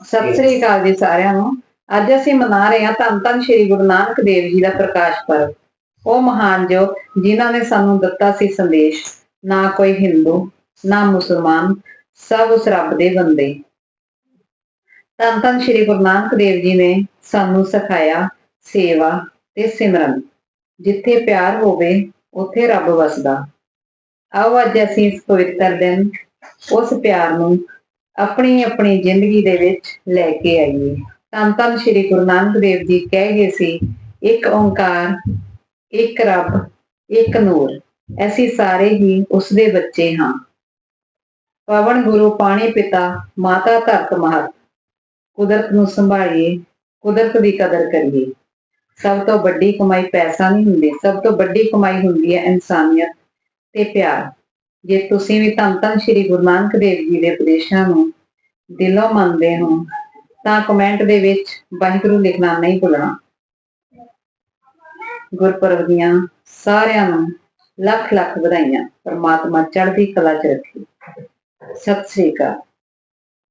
ਸਤਿ ਸ੍ਰੀ ਅਕਾਲ ਜੀ ਸਾਰਿਆਂ ਨੂੰ। ਅੱਜ ਅਸੀਂ ਮਨਾ ਰਹੇ ਹਾਂ ਧੰਨ ਧੰਨ ਸ਼੍ਰੀ ਗੁਰੂ ਨਾਨਕ ਦੇਵ ਜੀ ਦਾ ਪ੍ਰਕਾਸ਼ ਪਰਵ ਉਹ ਮਹਾਨ ਜੋ ਜਿਨ੍ਹਾਂ ਨੇ ਸਾਨੂੰ ਦਿੱਤਾ ਸੀ ਸੰਦੇਸ਼ ਨਾ ਕੋਈ ਹਿੰਦੂ ਨਾ ਮੁਸਲਮਾਨ ਸਭ ਉਸ ਰੱਬ ਦੇ ਬੰਦੇ। ਧੰਨ ਧੰਨ ਸ਼੍ਰੀ ਗੁਰੂ ਨਾਨਕ ਦੇਵ ਜੀ ਨੇ ਸਾਨੂੰ ਸਿਖਾਇਆ ਸੇਵਾ ਤੇ ਸਿਮਰਨ। ਜਿੱਥੇ ਪਿਆਰ ਹੋਵੇ ਉੱਥੇ ਰੱਬ ਵਸਦਾ। ਆਓ ਅੱਜ ਅਸੀਂ ਇਸ ਪਵਿੱਤਰ ਦਿਨ ਉਸ ਪਿਆਰ ਨੂੰ ਆਪਣੀ ਆਪਣੀ ਜ਼ਿੰਦਗੀ ਦੇ ਵਿੱਚ ਲੈ ਕੇ ਆਈਏ। ਧੰਨ ਧੰਨ ਸ਼੍ਰੀ ਗੁਰੂ ਨਾਨਕ ਦੇਵ ਜੀ ਕਹਿ ਗਏ ਸੀ, ਇੱਕ ਓੰਕਾਰ, ਇੱਕ ਰੱਬ, ਇੱਕ ਨੂਰ, ਅਸੀਂ ਸਾਰੇ ਹੀ ਉਸ ਦੇ ਬੱਚੇ ਹਾਂ। ਪਵਨ ਗੁਰੂ ਪਾਣੀ ਪਿਤਾ ਮਾਤਾ ਧਰਤ ਮਹਤ, ਕੁਦਰਤ ਨੂੰ ਸੰਭਾਲੀਏ, ਕੁਦਰਤ ਦੀ ਕਦਰ ਕਰੀਏ। ਸਭ ਤੋਂ ਵੱਡੀ ਕਮਾਈ ਪੈਸਾ ਨਹੀਂ ਹੁੰਦੀ, ਸਭ ਤੋਂ ਵੱਡੀ ਕਮਾਈ ਹੁੰਦੀ ਹੈ ਇਨਸਾਨੀਅਤ ਤੇ ਪਿਆਰ। ਜੇ ਤੁਸੀਂ ਵੀ ਧੰਨ ਧੰਨ ਸ਼੍ਰੀ ਗੁਰੂ ਨਾਨਕ ਦੇਵ ਜੀ ਦੇ ਉਪਦੇਸ਼ਾਂ ਨੂੰ ਦਿਲੋਂ ਮੰਨਦੇ ਹੋ, ਤਾਂ ਕਮੈਂਟ ਦੇ ਵਿੱਚ ਵਾਹਿਗੁਰੂ ਲਿਖਣਾ ਨਹੀਂ ਭੁੱਲਣਾ। ਗੁਰਪੁਰਬ ਦੀਆਂ ਸਾਰਿਆਂ ਨੂੰ ਲੱਖ ਲੱਖ ਵਧਾਈਆਂ। ਪਰਮਾਤਮਾ ਚੜ੍ਹਦੀ ਕਲਾ ਚ ਰੱਖੇ। ਸਤਿ ਸ੍ਰੀ ਅਕਾਲ।